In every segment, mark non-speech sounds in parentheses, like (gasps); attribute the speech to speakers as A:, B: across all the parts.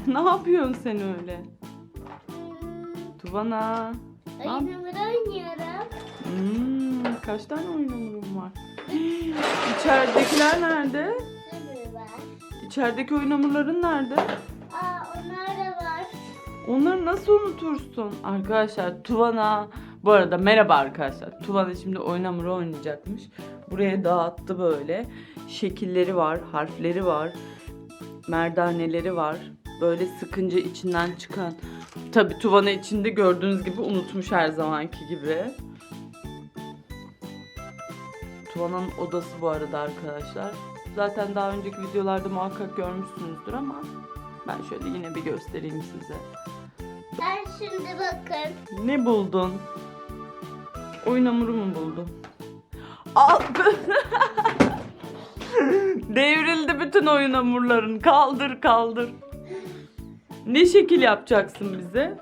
A: (laughs) Ne yapıyorsun sen öyle? Tuvana. Ne yap-
B: oynuyorum.
A: Hmm, kaç tane oyun hamurum var? (gasps) İçeridekiler nerede?
B: Sürü var.
A: İçerideki oyun hamurların nerede?
B: Aa onlar da var.
A: Onları nasıl unutursun? Arkadaşlar Tuvana bu arada merhaba arkadaşlar. Tuvana şimdi oyun hamuru oynayacakmış. Buraya dağıttı böyle. Şekilleri var, harfleri var. Merdaneleri var. Böyle sıkınca içinden çıkan. Tabi Tuvana içinde gördüğünüz gibi unutmuş her zamanki gibi. Tuvana'nın odası bu arada arkadaşlar. Zaten daha önceki videolarda muhakkak görmüşsünüzdür ama ben şöyle yine bir göstereyim size.
B: Ben şimdi bakın.
A: Ne buldun? Oyun hamuru mu buldun? Al. (laughs) Devrildi bütün oyun hamurların. Kaldır kaldır. Ne şekil yapacaksın bize?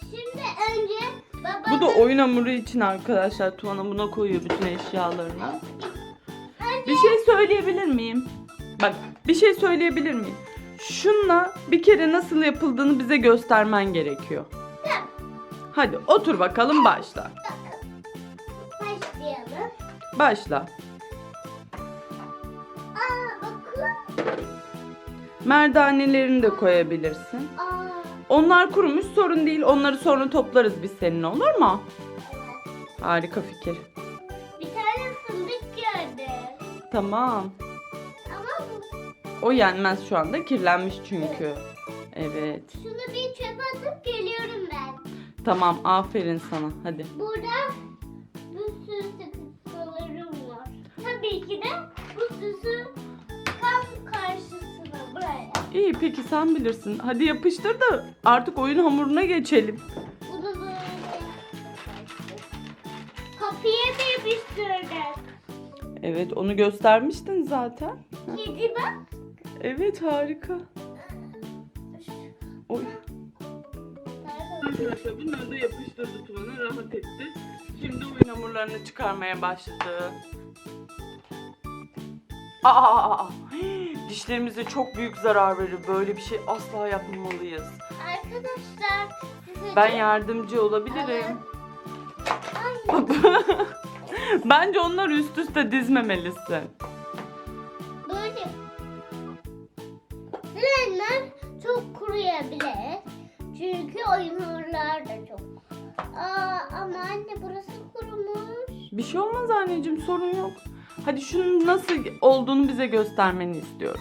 B: Şimdi önce baba
A: Bu da oyun hamuru için arkadaşlar. Tuana buna koyuyor bütün eşyalarını. Bir şey söyleyebilir miyim? Bak bir şey söyleyebilir miyim? Şunla bir kere nasıl yapıldığını bize göstermen gerekiyor. Hadi otur bakalım başla.
B: başlayalım.
A: Başla. Merdanelerini de koyabilirsin.
B: Aa
A: Onlar kurumuş sorun değil. Onları sonra toplarız biz seninle olur mu? Harika fikir.
B: Bir tane fındık gördüm.
A: Tamam.
B: Ama bu,
A: O yenmez şu anda. Kirlenmiş çünkü. Evet.
B: şunu bir çöpe atıp geliyorum ben.
A: Tamam aferin sana. Hadi.
B: Burada bir sürü sıkıntılarım var. Tabii ki de bu süsü.
A: İyi peki sen bilirsin. Hadi yapıştır da artık oyun hamuruna geçelim.
B: Bunu böyle kapıya da yapıştırdık.
A: Evet onu göstermiştin zaten.
B: Kedi bak.
A: Evet harika. Oy. Arkadaşlar bunları da yapıştırdı Tuvan'a rahat etti. Şimdi oyun hamurlarını çıkarmaya başladı. Aa, aa, aa. Dişlerimize çok büyük zarar verir. Böyle bir şey asla yapmamalıyız.
B: Arkadaşlar size
A: Ben yardımcı olabilirim. (laughs) Bence onları üst üste dizmemelisin.
B: böyle Frenler çok kuruyabilir. Çünkü oyun hamurlar da çok. Aa, ama anne burası kurumuş.
A: Bir şey olmaz anneciğim sorun yok. Hadi şunun nasıl olduğunu bize göstermeni istiyorum.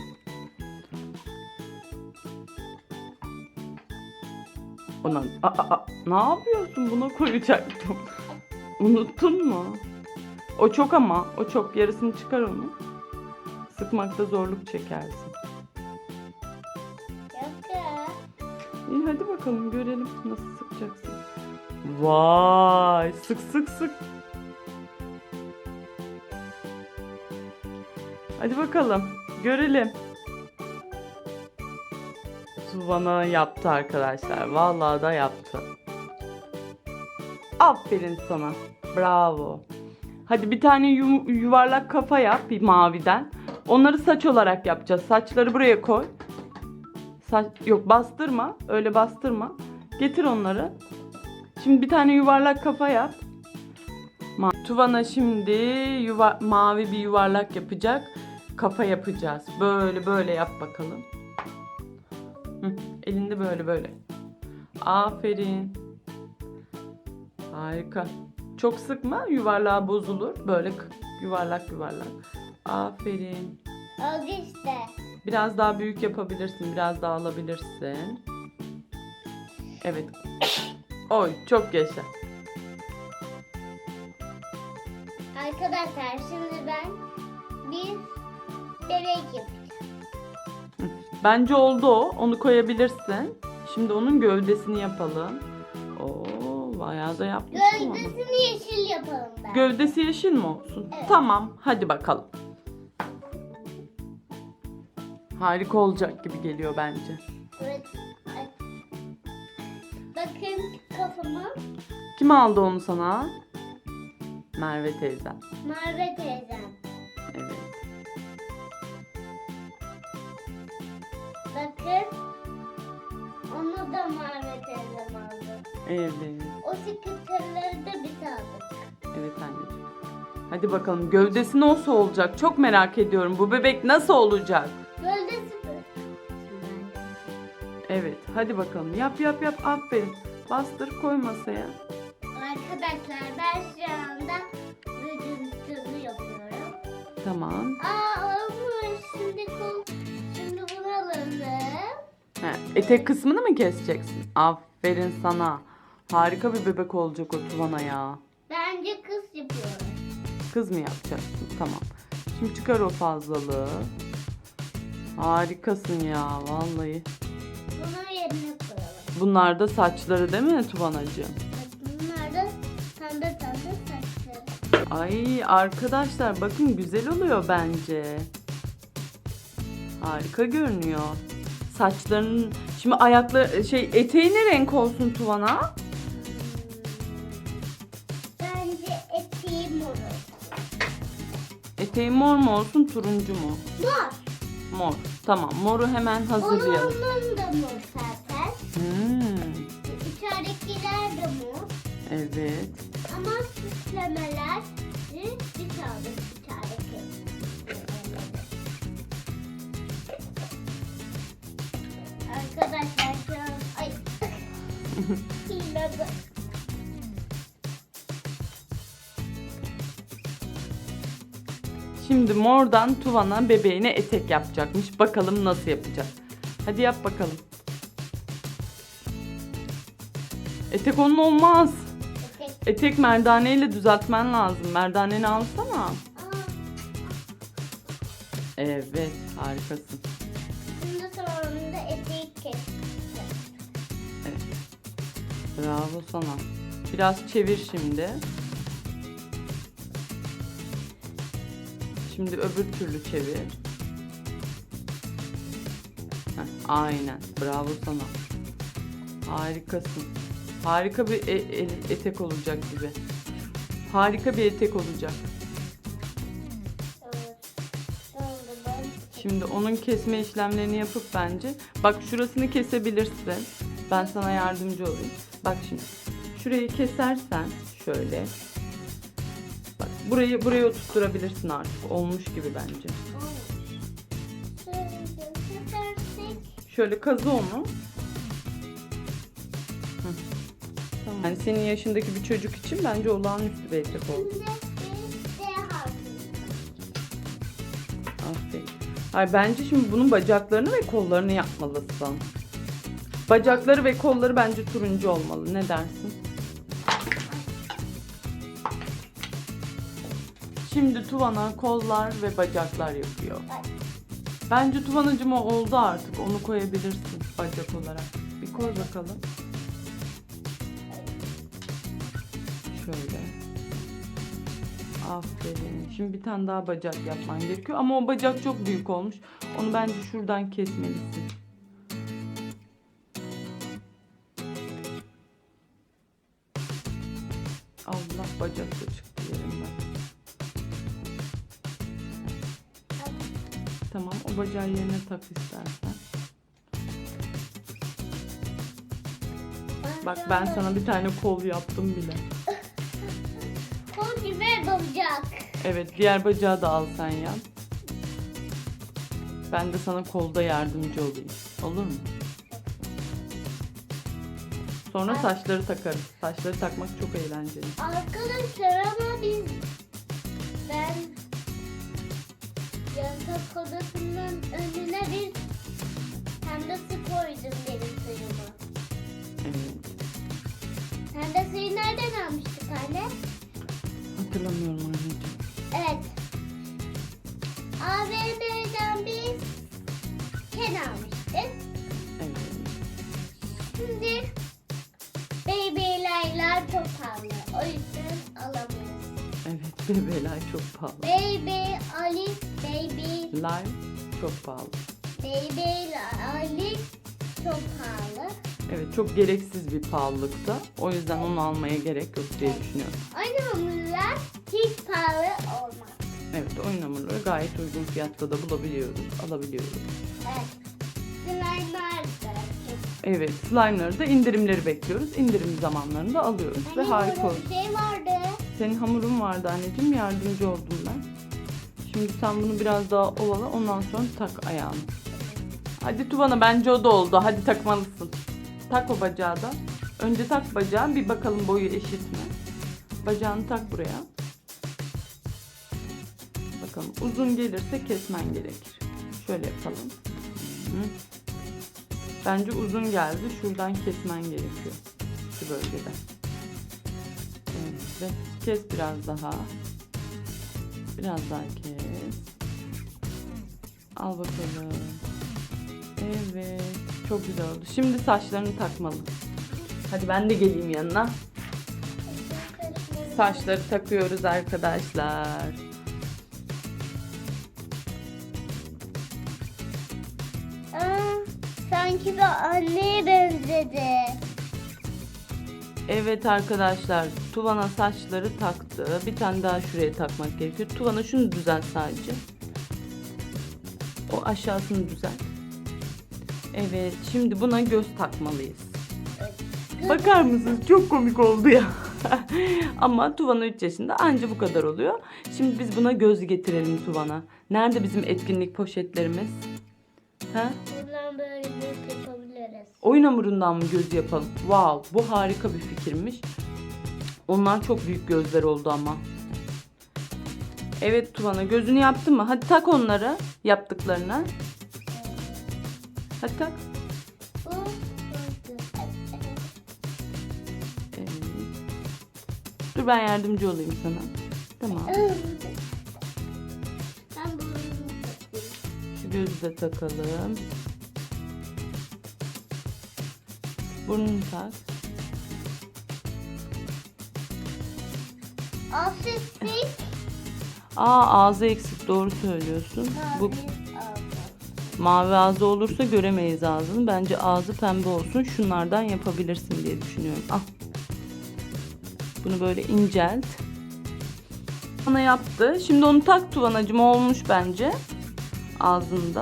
A: Ona, aa, aa, ne yapıyorsun? Buna koyacaktım. (laughs) Unuttun mu? O çok ama. O çok. Yarısını çıkar onu. Sıkmakta zorluk çekersin. İyi hadi bakalım görelim nasıl sıkacaksın. Vay sık sık sık. Hadi bakalım görelim. Suvana yaptı arkadaşlar. Vallahi da yaptı. Aferin sana. Bravo. Hadi bir tane yu- yuvarlak kafa yap bir maviden. Onları saç olarak yapacağız. Saçları buraya koy. Saç yok bastırma. Öyle bastırma. Getir onları. Şimdi bir tane yuvarlak kafa yap. Ma- Tuvana şimdi yuva- mavi bir yuvarlak yapacak. Kafa yapacağız. Böyle böyle yap bakalım. Hı, elinde böyle böyle. Aferin. Harika. Çok sıkma yuvarlağı bozulur. Böyle yuvarlak yuvarlak. Aferin.
B: Oldu işte.
A: Biraz daha büyük yapabilirsin. Biraz daha alabilirsin. Evet. Oy çok yaşa.
B: Arkadaşlar şimdi ben bebek yapacağım.
A: Bence oldu o. Onu koyabilirsin. Şimdi onun gövdesini yapalım. Oo, bayağı da yapmışım onu.
B: Gövdesini yeşil yapalım ben.
A: Gövdesi yeşil mi olsun?
B: Evet.
A: Tamam. Hadi bakalım. Harika olacak gibi geliyor bence.
B: evet. Bakın kafama
A: Kim aldı onu sana? Merve teyze.
B: Merve teyzem.
A: Evet.
B: Bakın da Merve teyzem aldı.
A: Evet.
B: O sıkıntıları da biz aldık.
A: Evet anneciğim. Hadi bakalım gövdesi nasıl olacak? Çok merak ediyorum. Bu bebek nasıl olacak?
B: Gölde sıfır.
A: Evet. Hadi bakalım. Yap yap yap. Aferin. Bastır koy masaya.
B: Arkadaşlar ben şu anda vücudunu yapıyorum.
A: Tamam.
B: Aa olmuş. Şimdi kol.
A: He, etek kısmını mı keseceksin? Aferin sana. Harika bir bebek olacak o Tuvana ya.
B: Bence kız yapıyorum.
A: Kız mı yapacaksın? Tamam. Şimdi çıkar o fazlalığı. Harikasın ya vallahi.
B: Bunu yerine koyalım.
A: Bunlar da saçları değil mi Tuvanacığım?
B: Bunlar da tanda tanda saçları.
A: Ay arkadaşlar bakın güzel oluyor bence. Harika görünüyor. Saçlarının şimdi ayakları şey eteği ne renk olsun Tuvana?
B: Bence eteği mor.
A: Eteği mor mu olsun turuncu mu?
B: Mor.
A: Mor. Tamam moru hemen hazırlayalım.
B: Onun da mor zaten.
A: Hmm,
B: İçeridekiler de mor.
A: evet.
B: Ama süslemeler bir aldık içerideki. Arkadaşlar şu an ay (laughs) Laga.
A: Şimdi mordan Tuvana bebeğine etek yapacakmış. Bakalım nasıl yapacak. Hadi yap bakalım. Etek onun olmaz.
B: Etek.
A: Etek merdaneyle düzeltmen lazım. Merdaneni alsana. Evet, harikasın.
B: Sonunda eteği.
A: Bravo sana. Biraz çevir şimdi. Şimdi öbür türlü çevir. Heh, aynen. Bravo sana. Harikasın. Harika bir e- e- etek olacak gibi. Harika bir etek olacak. Şimdi onun kesme işlemlerini yapıp bence bak şurasını kesebilirsin. Ben sana yardımcı olayım. Bak şimdi şurayı kesersen şöyle. Bak burayı buraya oturtturabilirsin artık. Olmuş gibi bence.
B: Şöyle
A: kazı onu. Tamam. Yani senin yaşındaki bir çocuk için bence olağanüstü bir etek oldu. Ay bence şimdi bunun bacaklarını ve kollarını yapmalısın. Bacakları ve kolları bence turuncu olmalı. Ne dersin? Şimdi Tuvana kollar ve bacaklar yapıyor. Bence Tuvanacığım o oldu artık. Onu koyabilirsin bacak olarak. Bir koy bakalım. Aferin. Şimdi bir tane daha bacak yapman gerekiyor. Ama o bacak çok büyük olmuş. Onu bence şuradan kesmelisin. Allah bacak da çıktı yerimden. Tamam o bacağı yerine tak istersen. Bak ben sana bir tane kol yaptım bile.
B: Bacak.
A: Evet diğer bacağı da al sen yap. Ben de sana kolda yardımcı olayım. Olur mu? Sonra saçları takarız. Saçları takmak çok eğlenceli.
B: Arkadaşlar ama biz ben yatak odasının önüne bir pembe su koydum benim suyumu.
A: Evet.
B: Pembe suyu nereden almıştık anne?
A: Hatırlamıyorum anneciğim.
B: Evet. AVM'den biz ken almıştık.
A: Evet.
B: Şimdi baby'lerler çok pahalı. O yüzden alamıyoruz.
A: Evet bebeler çok pahalı.
B: Baby, Alice, baby,
A: Live çok pahalı.
B: baby, Alice çok pahalı.
A: Evet çok gereksiz bir pahalılıkta. O yüzden onu almaya gerek yok diye düşünüyorum.
B: Hiç pahalı olmaz.
A: Evet oyun hamurları gayet uygun fiyatta da bulabiliyoruz, alabiliyoruz.
B: Evet. Slime'lar da
A: Evet, slime'ları da indirimleri bekliyoruz. İndirim zamanlarında alıyoruz ve harika
B: bir şey vardı.
A: Senin hamurun vardı anneciğim, yardımcı oldum ben. Şimdi sen bunu biraz daha ovala, ondan sonra tak ayağını. Hadi Tuvana bence o da oldu. Hadi takmalısın. Tak o bacağı da. Önce tak bacağı, bir bakalım boyu eşit mi? Bacağını tak buraya. Bakalım uzun gelirse kesmen gerekir. Şöyle yapalım. Bence uzun geldi. Şuradan kesmen gerekiyor. Şu bölgeden. Evet. ve Kes biraz daha. Biraz daha kes. Al bakalım. Evet. Çok güzel oldu. Şimdi saçlarını takmalı. Hadi ben de geleyim yanına. Saçları takıyoruz arkadaşlar.
B: Sanki bir anneye benzedi.
A: Evet arkadaşlar Tuvana saçları taktı. Bir tane daha şuraya takmak gerekiyor. Tuvana şunu düzelt sadece. O aşağısını düzelt. Evet şimdi buna göz takmalıyız. Bakar mısınız? Çok komik oldu ya. (laughs) Ama Tuvana 3 yaşında anca bu kadar oluyor. Şimdi biz buna göz getirelim Tuvana. Nerede bizim etkinlik poşetlerimiz? Ha?
B: Buradan böyle göz yapabiliriz.
A: Oyun hamurundan mı göz yapalım? Wow, bu harika bir fikirmiş. Onlar çok büyük gözler oldu ama. Evet Tuvana gözünü yaptın mı? Hadi tak onları yaptıklarına. Hadi tak. Evet. Dur ben yardımcı olayım sana. Tamam. Şu gözü de takalım. Burnunu tak.
B: Afistik.
A: Aa ağzı eksik doğru söylüyorsun. Bu mavi ağzı olursa göremeyiz ağzını. Bence ağzı pembe olsun. Şunlardan yapabilirsin diye düşünüyorum. Al. Bunu böyle incelt. Bana yaptı. Şimdi onu tak tuvanacım olmuş bence. Ağzında.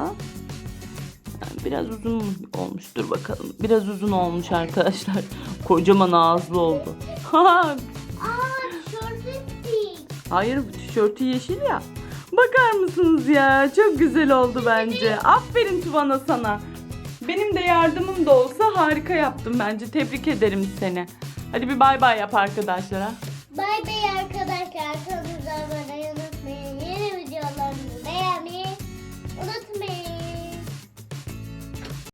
A: Yani biraz uzun olmuş. Dur bakalım. Biraz uzun olmuş arkadaşlar. (laughs) Kocaman ağızlı oldu. (laughs)
B: Aa.
A: Hayır bu tişörtü yeşil ya. Bakar mısınız ya? Çok güzel oldu bence. Aferin Tuvana sana. Benim de yardımım da olsa harika yaptım bence. Tebrik ederim seni. Hadi bir bay bay yap arkadaşlara.
B: Bay bay